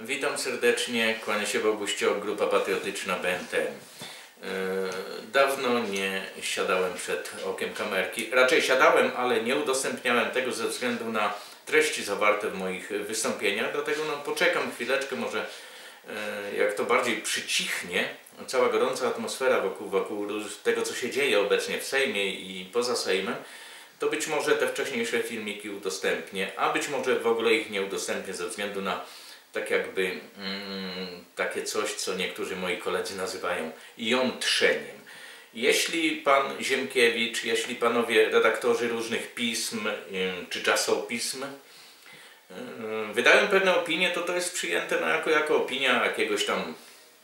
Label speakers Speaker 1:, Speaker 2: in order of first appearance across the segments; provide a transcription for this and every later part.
Speaker 1: Witam serdecznie, kłania się Boguścio, Grupa Patriotyczna BNTM. Yy, Dawno nie siadałem przed okiem kamerki. Raczej siadałem, ale nie udostępniałem tego ze względu na treści zawarte w moich wystąpieniach. Dlatego no, poczekam chwileczkę, może yy, jak to bardziej przycichnie, cała gorąca atmosfera wokół, wokół tego, co się dzieje obecnie w Sejmie i poza Sejmem, to być może te wcześniejsze filmiki udostępnię, a być może w ogóle ich nie udostępnię ze względu na tak jakby mm, takie coś, co niektórzy moi koledzy nazywają jątrzeniem. Jeśli pan Ziemkiewicz, jeśli panowie redaktorzy różnych pism ym, czy czasopism ym, wydają pewne opinie, to to jest przyjęte no, jako, jako opinia jakiegoś tam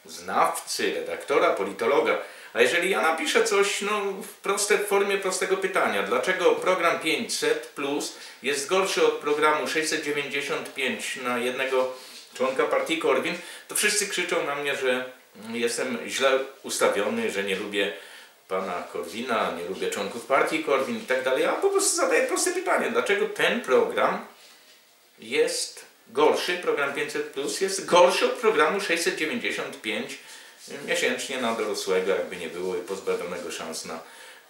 Speaker 1: znawcy, redaktora, politologa. A jeżeli ja napiszę coś no, w, proste, w formie prostego pytania, dlaczego program 500 plus jest gorszy od programu 695 na jednego członka partii Korwin, to wszyscy krzyczą na mnie, że jestem źle ustawiony, że nie lubię pana Korwina, nie lubię członków partii Korwin i tak dalej. Ja po prostu zadaję proste pytanie, dlaczego ten program jest gorszy, program 500 plus jest gorszy od programu 695 miesięcznie na dorosłego, jakby nie było i pozbawionego szans na,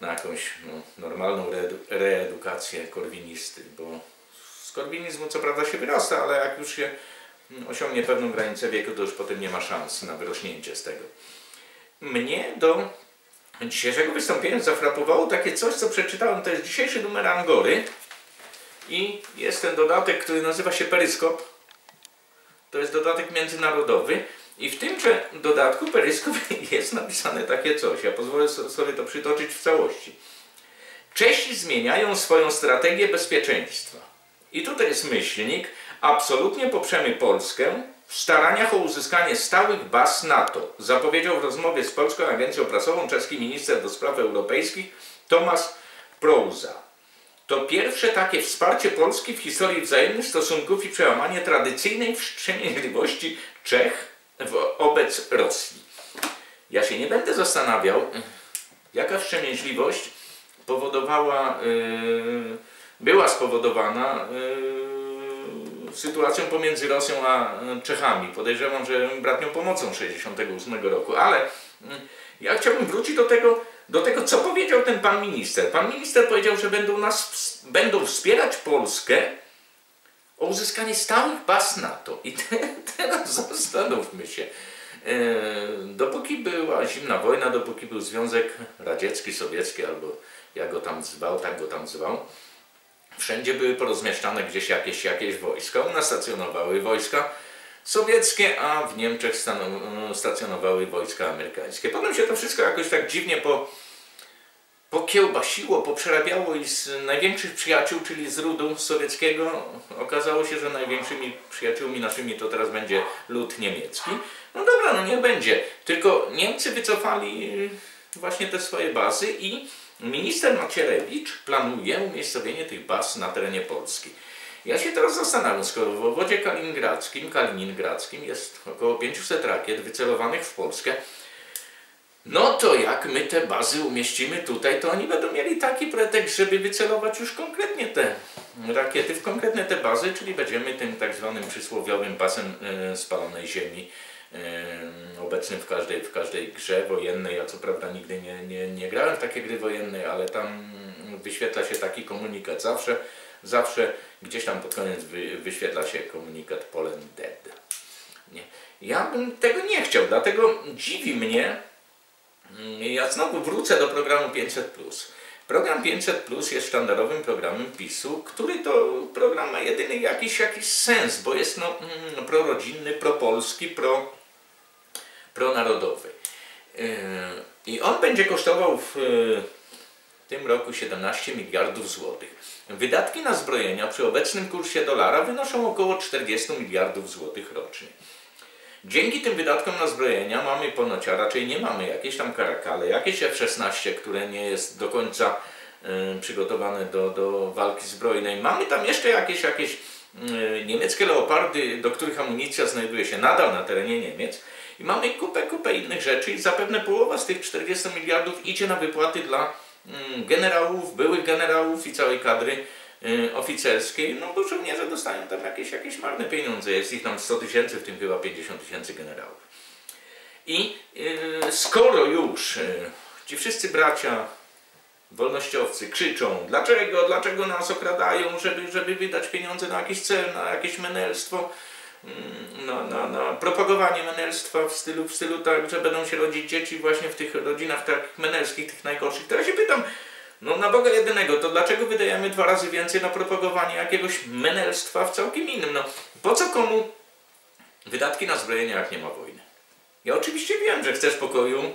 Speaker 1: na jakąś no, normalną reedukację korwinisty, bo z korwinizmu co prawda się wyrasta, ale jak już się osiągnie pewną granicę wieku, to już potem nie ma szans na wyrośnięcie z tego. Mnie do dzisiejszego wystąpienia zafrapowało takie coś, co przeczytałem, to jest dzisiejszy numer Angory i jest ten dodatek, który nazywa się Peryskop. To jest dodatek międzynarodowy i w tymże dodatku Peryskop jest napisane takie coś. Ja pozwolę sobie to przytoczyć w całości. Czesi zmieniają swoją strategię bezpieczeństwa. I tutaj jest myślnik. Absolutnie poprzemy Polskę w staraniach o uzyskanie stałych baz NATO, zapowiedział w rozmowie z Polską Agencją Prasową czeski minister do spraw europejskich Tomasz Prouza. To pierwsze takie wsparcie Polski w historii wzajemnych stosunków i przełamanie tradycyjnej wstrzemięźliwości Czech wobec Rosji. Ja się nie będę zastanawiał, jaka wstrzemięźliwość powodowała, yy, była spowodowana yy, sytuacją pomiędzy Rosją a Czechami. Podejrzewam, że bratnią pomocą 1968 roku, ale yy, ja chciałbym wrócić do tego, do tego, co powiedział ten pan minister. Pan minister powiedział, że będą, nas, będą wspierać Polskę o uzyskanie stałych baz NATO. I te, teraz zastanówmy się. E, dopóki była zimna wojna, dopóki był Związek Radziecki, Sowiecki, albo jak go tam zwał, tak go tam zwał, wszędzie były porozmieszczane gdzieś jakieś, jakieś wojska. U nas stacjonowały wojska sowieckie, a w Niemczech stacjonowały wojska amerykańskie. Potem się to wszystko jakoś tak dziwnie po pokiełbasiło, poprzerabiało i z największych przyjaciół, czyli z rudu sowieckiego, okazało się, że największymi przyjaciółmi naszymi to teraz będzie lud niemiecki. No dobra, no nie będzie. Tylko Niemcy wycofali właśnie te swoje bazy i minister Macierewicz planuje umiejscowienie tych baz na terenie Polski. Ja się teraz zastanawiam, skoro w obwodzie kaliningradzkim, kaliningradzkim jest około 500 rakiet wycelowanych w Polskę, no to jak my te bazy umieścimy tutaj, to oni będą mieli taki pretekst, żeby wycelować już konkretnie te rakiety w konkretne te bazy, czyli będziemy tym tak zwanym przysłowiowym pasem e, spalonej ziemi obecnym w każdej, w każdej grze wojennej. Ja co prawda nigdy nie, nie, nie grałem w takie gry wojenne, ale tam wyświetla się taki komunikat zawsze, zawsze gdzieś tam pod koniec wy, wyświetla się komunikat Polen Dead. Nie. Ja bym tego nie chciał, dlatego dziwi mnie, ja znowu wrócę do programu 500. Program 500 jest sztandarowym programem PiSu, który to program ma jedyny jakiś, jakiś sens, bo jest no, mm, prorodzinny, propolski, pro, pronarodowy. Yy, I on będzie kosztował w tym roku 17 miliardów złotych. Wydatki na zbrojenia przy obecnym kursie dolara wynoszą około 40 miliardów złotych rocznie. Dzięki tym wydatkom na zbrojenia mamy ponoć, a raczej nie mamy, jakieś tam karakale, jakieś F-16, które nie jest do końca y, przygotowane do, do walki zbrojnej. Mamy tam jeszcze jakieś, jakieś y, niemieckie leopardy, do których amunicja znajduje się nadal na terenie Niemiec. I mamy kupę, kupę innych rzeczy i zapewne połowa z tych 40 miliardów idzie na wypłaty dla y, generałów, byłych generałów i całej kadry y, oficerskiej, no bo żołnierze dostają tam jakieś, jakieś marne pieniądze. Jest ich tam 100 tysięcy, w tym chyba 50 tysięcy generałów. I y, skoro już y, ci wszyscy bracia wolnościowcy krzyczą, dlaczego, dlaczego nas okradają, żeby, żeby wydać pieniądze na jakiś cel, na jakieś menelstwo, mm, na, na, na propagowanie menelstwa w stylu, w stylu tak, że będą się rodzić dzieci właśnie w tych rodzinach tak menelskich, tych najgorszych. Teraz się pytam, no na Boga jedynego, to dlaczego wydajemy dwa razy więcej na propagowanie jakiegoś menelstwa w całkiem innym? No, po co komu wydatki na zbrojenie, jak nie ma wojny? Ja oczywiście wiem, że chcesz pokoju,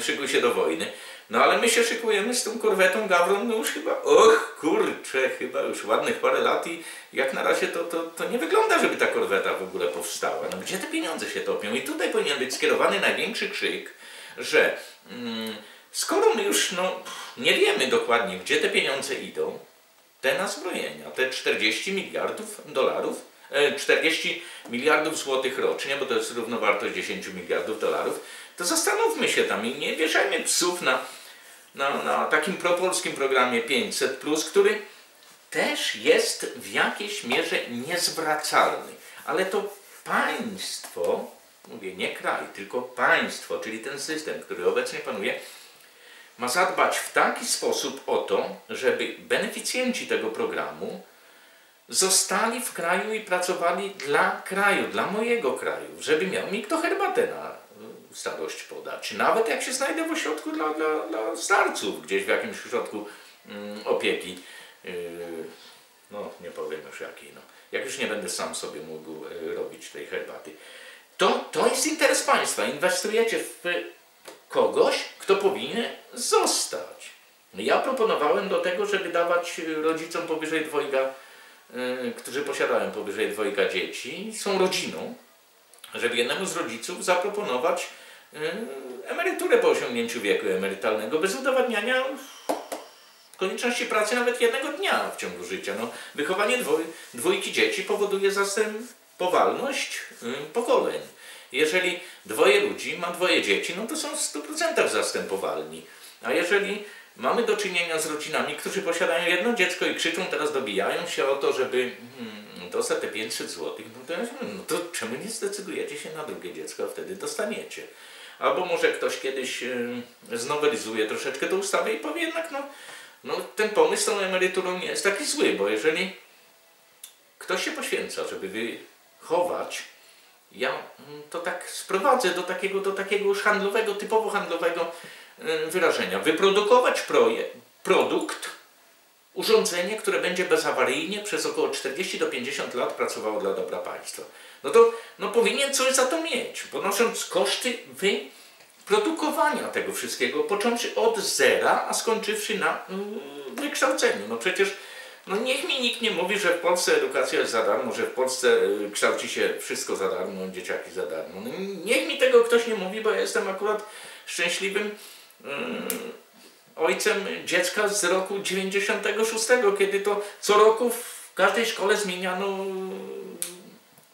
Speaker 1: szykuj się do wojny, no ale my się szykujemy z tą korwetą Gawron, no już chyba, och kurczę, chyba już ładnych parę lat i jak na razie to, to, to nie wygląda, żeby ta korweta w ogóle powstała. No gdzie te pieniądze się topią? I tutaj powinien być skierowany największy krzyk, że mm, skoro my już no, nie wiemy dokładnie, gdzie te pieniądze idą, te na zbrojenia, te 40 miliardów dolarów, 40 e, miliardów złotych rocznie, bo to jest równowartość 10 miliardów dolarów, to zastanówmy się tam i nie wieszajmy psów na, na, na takim propolskim programie 500, który też jest w jakiejś mierze niezwracalny. Ale to państwo, mówię nie kraj, tylko państwo, czyli ten system, który obecnie panuje, ma zadbać w taki sposób o to, żeby beneficjenci tego programu zostali w kraju i pracowali dla kraju, dla mojego kraju, żeby miał mi kto herbatę na starość podać. Nawet jak się znajdę w ośrodku dla, dla, dla starców, gdzieś w jakimś ośrodku mm, opieki, yy, no nie powiem już jakiej, no. jak już nie będę sam sobie mógł yy, robić tej herbaty. To, to jest interes państwa. Inwestujecie w kogoś, kto powinien zostać. Ja proponowałem do tego, żeby dawać rodzicom powyżej dwojga, yy, którzy posiadają powyżej dwojga dzieci, są rodziną, żeby jednemu z rodziców zaproponować emeryturę po osiągnięciu wieku emerytalnego bez udowadniania konieczności pracy nawet jednego dnia w ciągu życia. No, wychowanie dwoj, dwójki dzieci powoduje zastępowalność yy, pokoleń. Jeżeli dwoje ludzi ma dwoje dzieci, no to są w 100% zastępowalni. A jeżeli mamy do czynienia z rodzinami, którzy posiadają jedno dziecko i krzyczą, teraz dobijają się o to, żeby hmm, dostać te 500 zł, no to, no to czemu nie zdecydujecie się na drugie dziecko, a wtedy dostaniecie. Albo może ktoś kiedyś yy, znowelizuje troszeczkę tę ustawę i powie jednak, no, no ten pomysł z tą emeryturą nie jest taki zły, bo jeżeli ktoś się poświęca, żeby wychować ja mm, to tak sprowadzę do takiego, do takiego już handlowego, typowo handlowego y, wyrażenia. Wyprodukować proje, produkt, urządzenie, które będzie bezawaryjnie przez około 40 do 50 lat pracowało dla dobra państwa. No to no powinien coś za to mieć, ponosząc koszty wyprodukowania tego wszystkiego, począwszy od zera, a skończywszy na yy, wykształceniu. No przecież no niech mi nikt nie mówi, że w Polsce edukacja jest za darmo, że w Polsce y, kształci się wszystko za darmo, dzieciaki za darmo. No niech mi tego ktoś nie mówi, bo ja jestem akurat szczęśliwym yy, ojcem dziecka z roku 96, kiedy to co roku w każdej szkole zmieniano,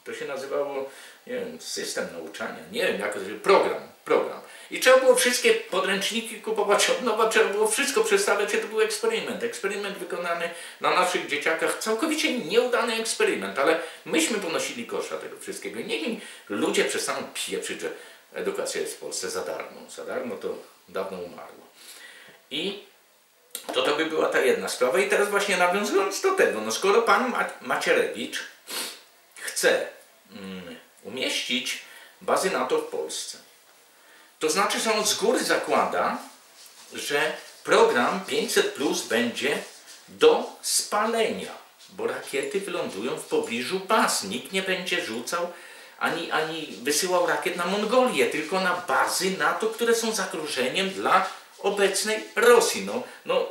Speaker 1: to się nazywało, nie wiem, system nauczania, nie wiem jak program, program. I trzeba było wszystkie podręczniki kupować od nowa, trzeba było wszystko przestawiać, to był eksperyment. Eksperyment wykonany na naszych dzieciakach, całkowicie nieudany eksperyment, ale myśmy ponosili kosza tego wszystkiego. Niech mi ludzie przestaną pieprzyć, że edukacja jest w Polsce za darmo. Za darmo to dawno umarło. I to to by była ta jedna sprawa. I teraz właśnie nawiązując do tego, no skoro pan Macierewicz chce um, umieścić bazy NATO w Polsce, to znaczy, że on z góry zakłada, że program 500 Plus będzie do spalenia, bo rakiety wylądują w pobliżu baz. Nikt nie będzie rzucał ani, ani wysyłał rakiet na Mongolię, tylko na bazy NATO, które są zagrożeniem dla obecnej Rosji. No, no,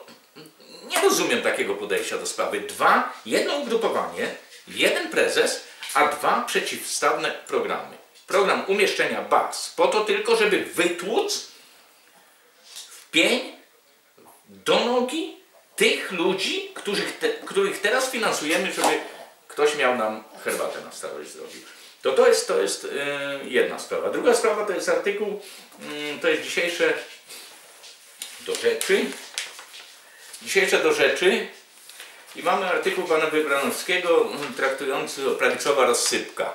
Speaker 1: nie rozumiem takiego podejścia do sprawy. Dwa, jedno ugrupowanie, jeden prezes, a dwa przeciwstawne programy program umieszczenia baz po to tylko, żeby wytłuc w pień do nogi tych ludzi, których, te, których teraz finansujemy, żeby ktoś miał nam herbatę na starość zrobił. To to jest, to jest yy, jedna sprawa. Druga sprawa to jest artykuł, yy, to jest dzisiejsze do rzeczy. Dzisiejsze do rzeczy I mamy artykuł pana Wybranowskiego mm, traktujący o prawicowa rozsypka.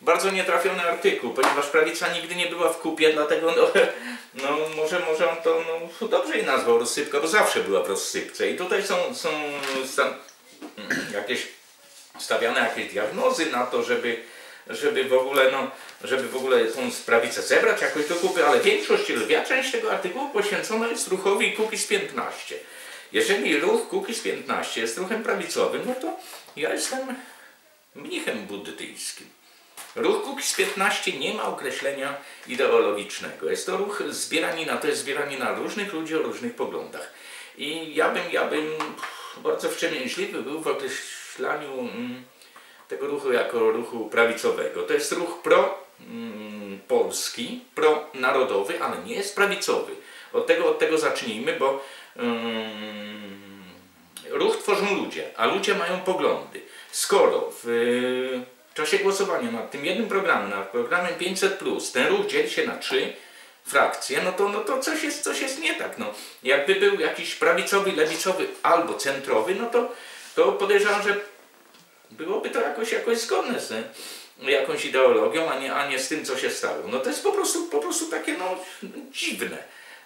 Speaker 1: Bardzo nietrafiony artykuł, ponieważ prawica nigdy nie była w kupie, dlatego no, no może, może on to no, dobrze jej nazwał rozsypka, bo zawsze była w rozsypce. I tutaj są, są jakieś stawiane jakieś diagnozy na to, żeby, żeby w ogóle no, żeby w ogóle tą prawicę zebrać jakoś do kupy, ale większość, lwia część tego artykułu poświęcona jest ruchowi Kukiz 15. Jeżeli ruch Kukiz 15 jest ruchem prawicowym, no to ja jestem mnichem buddyjskim. Ruch Kukiz 15 nie ma określenia ideologicznego. Jest to ruch zbieranina, to jest zbieranina różnych ludzi o różnych poglądach. I ja bym, ja bym bardzo wstrzemięźliwy był w określaniu mm, tego ruchu jako ruchu prawicowego. To jest ruch pro mm, pronarodowy, ale nie jest prawicowy. Od tego, od tego zacznijmy, bo mm, ruch tworzą ludzie, a ludzie mają poglądy. Skoro w w czasie głosowania nad tym jednym programem, nad programem 500, ten ruch dzieli się na trzy frakcje, no to, no to coś, jest, coś jest nie tak. No. Jakby był jakiś prawicowy, lewicowy albo centrowy, no to, to podejrzewam, że byłoby to jakoś, jakoś zgodne z jakąś ideologią, a nie, a nie z tym, co się stało. No to jest po prostu, po prostu takie no, dziwne.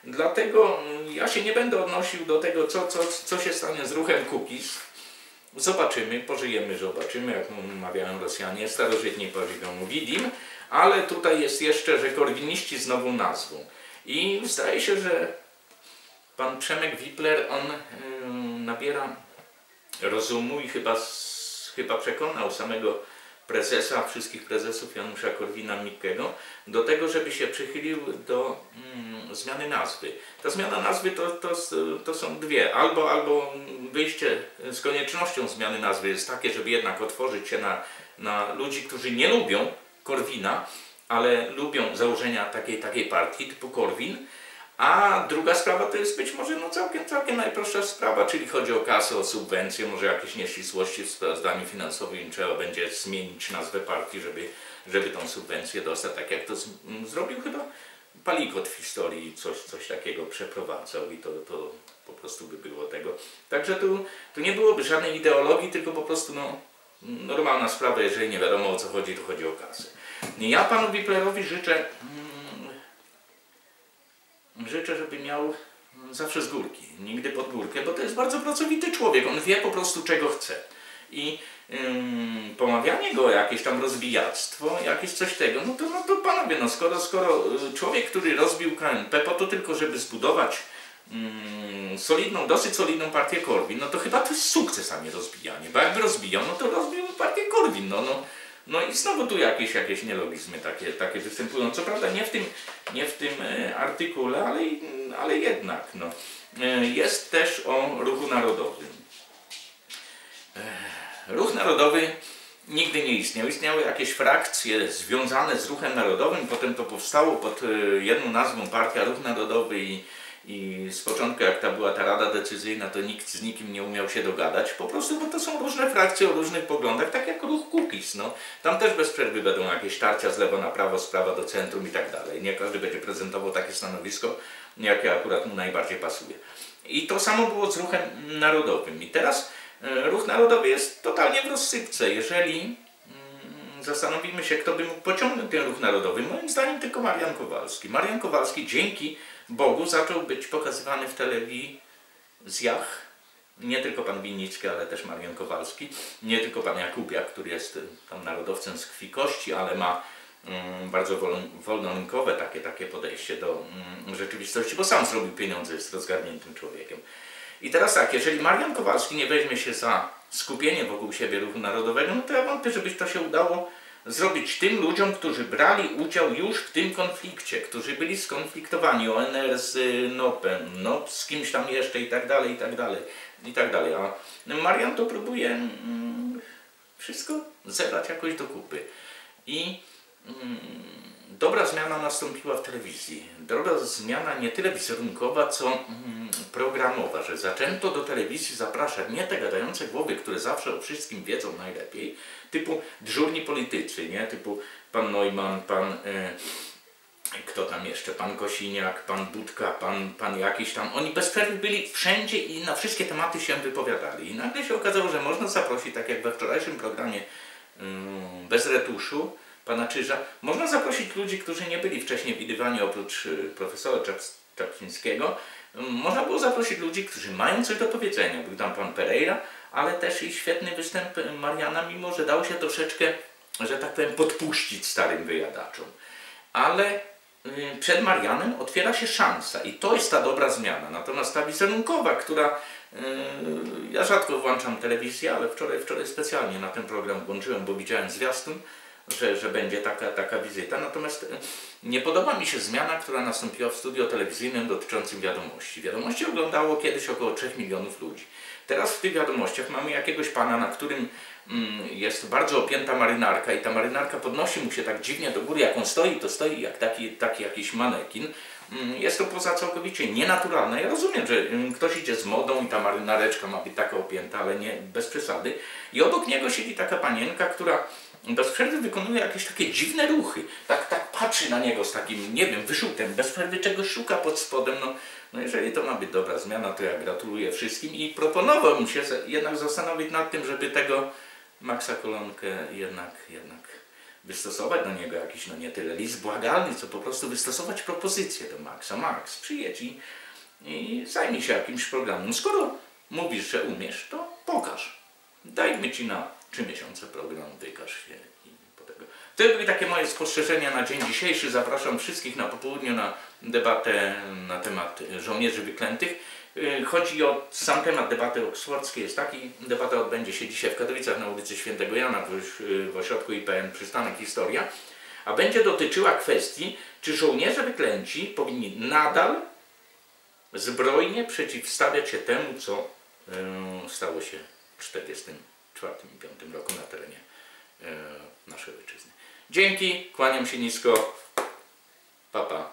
Speaker 1: Dlatego ja się nie będę odnosił do tego, co, co, co się stanie z ruchem cookies. Zobaczymy, pożyjemy, zobaczymy, jak mawiają Rosjanie, starożytni powiedzą widim, ale tutaj jest jeszcze, że korwiniści znowu nazwą. I zdaje się, że pan Przemek Wipler, on yy, nabiera rozumu i chyba, chyba przekonał samego prezesa, wszystkich prezesów Janusza Korwina-Mikkego do tego, żeby się przychylił do mm, zmiany nazwy. Ta zmiana nazwy to, to, to są dwie. Albo, albo wyjście z koniecznością zmiany nazwy jest takie, żeby jednak otworzyć się na, na ludzi, którzy nie lubią Korwina, ale lubią założenia takiej, takiej partii typu Korwin, a druga sprawa to jest być może no całkiem, całkiem najprostsza sprawa, czyli chodzi o kasę, o subwencję, może jakieś nieścisłości w sprawozdaniu finansowym trzeba będzie zmienić nazwę partii, żeby, żeby tą subwencję dostać, tak jak to z, zrobił chyba Palikot w historii, coś, coś takiego przeprowadzał i to, to po prostu by było tego. Także tu, tu nie byłoby żadnej ideologii, tylko po prostu no, normalna sprawa, jeżeli nie wiadomo o co chodzi, to chodzi o kasę. Ja panu Wiplerowi życzę życzę, żeby miał zawsze z górki, nigdy pod górkę, bo to jest bardzo pracowity człowiek, on wie po prostu czego chce. I ym, pomawianie go jakieś tam rozbijactwo, jakieś coś tego, no to, no to panowie, no skoro, skoro y, człowiek, który rozbił KNP po to tylko, żeby zbudować ym, solidną, dosyć solidną partię Korwin, no to chyba to jest sukces, a nie rozbijanie, bo jakby rozbijał, no to rozbił partię Korwin, no, no no i znowu tu jakieś, jakieś nielogizmy takie, takie występują. Co prawda nie w tym, nie w tym e, artykule, ale, ale jednak. No. E, jest też o ruchu narodowym. E, ruch narodowy nigdy nie istniał. Istniały jakieś frakcje związane z ruchem narodowym, potem to powstało pod jedną nazwą Partia Ruch Narodowy i i z początku, jak ta była ta rada decyzyjna, to nikt z nikim nie umiał się dogadać, po prostu, bo to są różne frakcje o różnych poglądach, tak jak ruch Kukiz. No. Tam też bez przerwy będą jakieś tarcia z lewo na prawo, z prawa do centrum i tak dalej. Nie każdy będzie prezentował takie stanowisko, jakie akurat mu najbardziej pasuje. I to samo było z ruchem narodowym. I teraz e, ruch narodowy jest totalnie w rozsypce. Jeżeli mm, zastanowimy się, kto by mógł pociągnąć ten ruch narodowy, moim zdaniem tylko Marian Kowalski. Marian Kowalski dzięki Bogu zaczął być pokazywany w telewizjach nie tylko pan Winnicki, ale też Marian Kowalski, nie tylko pan Jakubiak, który jest tam narodowcem z krwi kości, ale ma um, bardzo wolnorynkowe takie, takie podejście do um, rzeczywistości, bo sam zrobił pieniądze, jest rozgarniętym człowiekiem. I teraz tak, jeżeli Marian Kowalski nie weźmie się za skupienie wokół siebie ruchu narodowego, no to ja wątpię, żeby to się udało zrobić tym ludziom, którzy brali udział już w tym konflikcie, którzy byli skonfliktowani, ONR z NOP-em, NOP z kimś tam jeszcze i tak dalej, i tak dalej, i tak dalej. A Marian to próbuje mm, wszystko zebrać jakoś do kupy. I mm, dobra zmiana nastąpiła w telewizji. Dobra zmiana nie tyle wizerunkowa, co mm, programowa, że zaczęto do telewizji zapraszać nie te gadające głowy, które zawsze o wszystkim wiedzą najlepiej, typu dyżurni politycy, nie? typu pan Neumann, pan, e, kto tam jeszcze, pan Kosiniak, pan Budka, pan, pan jakiś tam, oni bez przerwy byli wszędzie i na wszystkie tematy się wypowiadali. I nagle się okazało, że można zaprosić, tak jak we wczorajszym programie ym, bez retuszu, pana Czyża, można zaprosić ludzi, którzy nie byli wcześniej widywani oprócz y, profesora Czap- Czapczyńskiego. Ym, Można było zaprosić ludzi, którzy mają coś do powiedzenia. Był tam pan Pereira, ale też i świetny występ y, Mariana, mimo że dało się troszeczkę, że tak powiem, podpuścić starym wyjadaczom. Ale y, przed Marianem otwiera się szansa i to jest ta dobra zmiana. Natomiast ta wizerunkowa, która ja rzadko włączam telewizję, ale wczoraj, wczoraj specjalnie na ten program włączyłem, bo widziałem zwiastun, że, że będzie taka, taka wizyta. Natomiast y, nie podoba mi się zmiana, która nastąpiła w studio telewizyjnym dotyczącym wiadomości. Wiadomości oglądało kiedyś około 3 milionów ludzi. Teraz w tych wiadomościach mamy jakiegoś pana, na którym mm, jest bardzo opięta marynarka i ta marynarka podnosi mu się tak dziwnie do góry, jak on stoi, to stoi jak taki, taki jakiś manekin. Mm, Jest to poza całkowicie nienaturalne. Ja rozumiem, że mm, ktoś idzie z modą i ta marynareczka ma być taka opięta, ale nie bez przesady. I obok niego siedzi taka panienka, która bez przerwy wykonuje jakieś takie dziwne ruchy. Tak, tak patrzy na niego z takim, nie wiem, wyrzutem, bez przerwy czegoś szuka pod spodem. No, no jeżeli to ma być dobra zmiana, to ja gratuluję wszystkim i proponowałbym się jednak zastanowić nad tym, żeby tego Maxa Kolonkę jednak, jednak wystosować do niego jakiś, no nie tyle list błagalny, co po prostu wystosować propozycję do Maxa. Max, przyjedź i, i zajmij się jakimś programem. No skoro mówisz, że umiesz, to pokaż. Dajmy Ci na trzy miesiące program, wykaż się. To były takie moje spostrzeżenia na dzień dzisiejszy. Zapraszam wszystkich na popołudniu na debatę na temat żołnierzy wyklętych. Yy, Chodzi o sam temat debaty oksfordzkiej. Jest taki, debata odbędzie się dzisiaj w Katowicach na ulicy Świętego Jana w, ośrodku IPN Przystanek Historia, a będzie dotyczyła kwestii, czy żołnierze wyklęci powinni nadal zbrojnie przeciwstawiać się temu, co yy, stało się w 1944 i 1945 roku na terenie yy, naszej ojczyzny. Dzięki, kłaniam się nisko. Pa, pa.